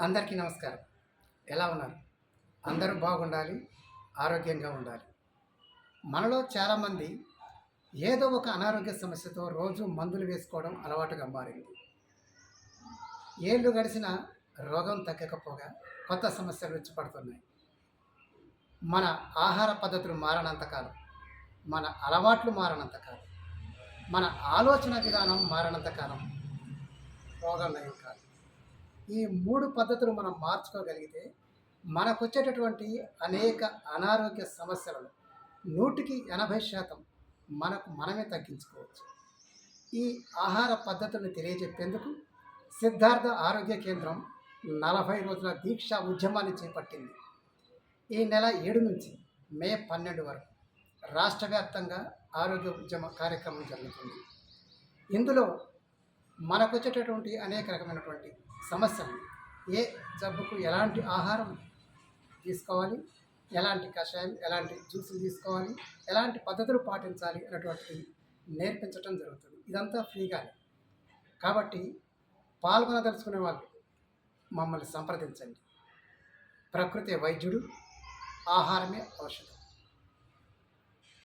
అందరికీ నమస్కారం. ఎలా ఉన్నారు? అందరూ బాగుండాలి ఆరోగ్యంగా ఉండాలి. మనలో చాలామంది ఏదో ఒక అనారోగ్య సమస్యతో రోజు మందులు వేసుకోవడం అలవాటుగా మారింది. ఏళ్ళు గడిచిన రోగం తగ్గకపోగా కొత్త సమస్యలు వచ్చి పడుతున్నాయి. మన ఆహార పద్ధతులు మారనంతకాలం మన అలవాట్లు మారనంతకాలం మన ఆలోచన విధానం మారనంతకాలం రోగం నయం కాదు. ఈ మూడు పద్ధతులు మనం మార్చుకోగలిగితే మనకు వచ్చేటటువంటి అనేక అనారోగ్య సమస్యలను నూటికి ఎనభై శాతం మనకు మనమే తగ్గించుకోవచ్చు. ఈ ఆహార పద్ధతులను తెలియజెప్పేందుకు సిద్ధార్థ ఆరోగ్య కేంద్రం నలభై రోజుల దీక్ష ఉద్యమాన్ని చేపట్టింది. ఈ నెల ఏడు నుంచి మే పన్నెండు వరకు రాష్ట్ర వ్యాప్తంగా ఆరోగ్య ఉద్యమ కార్యక్రమం జరుగుతుంది. ఇందులో మనకు వచ్చేటటువంటి అనేక రకమైనటువంటి సమస్యలు. ఏ జబ్బుకు ఎలాంటి ఆహారం తీసుకోవాలి? ఎలాంటి కషాయం ఎలాంటి జ్యూసులు తీసుకోవాలి? ఎలాంటి పద్ధతులు పాటించాలి అనేటువంటి నేర్పించడం జరుగుతుంది. ఇదంతా ఫ్రీగానే. కాబట్టి పాల్గొనదలుచుకునే వాళ్ళు మమ్మల్ని సంప్రదించండి. ప్రకృతి వైద్యుడు ఆహారమే ఔషధం.